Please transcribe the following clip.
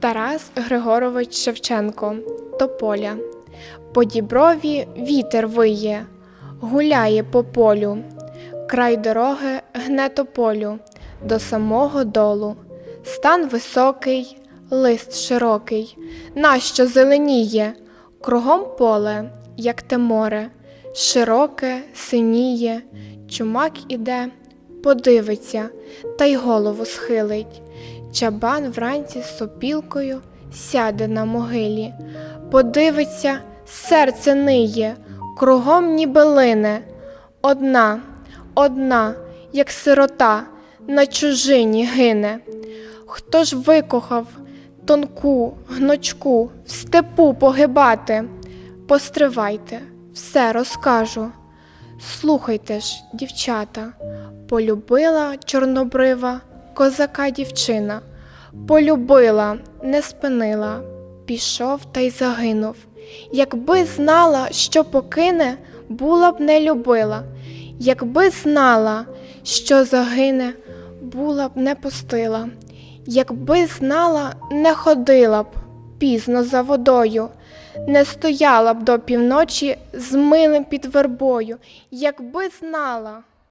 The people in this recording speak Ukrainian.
Тарас Григорович Шевченко Тополя. По діброві вітер виє, гуляє по полю, край дороги гне тополю до самого долу. Стан високий, лист широкий, нащо зеленіє, кругом поле, як те море, широке, синіє, чумак іде, подивиться, та й голову схилить. Чабан вранці з сопілкою сяде на могилі, подивиться, серце ниє, кругом ніби лине. Одна, одна, як сирота, на чужині гине. Хто ж викохав тонку гночку в степу погибати? Постривайте, все розкажу. Слухайте ж, дівчата, полюбила чорнобрива козака дівчина, полюбила, не спинила, пішов та й загинув. Якби знала, що покине, була б не любила, якби знала, що загине, була б не пустила, якби знала, не ходила б пізно за водою, не стояла б до півночі з милим під вербою, якби знала.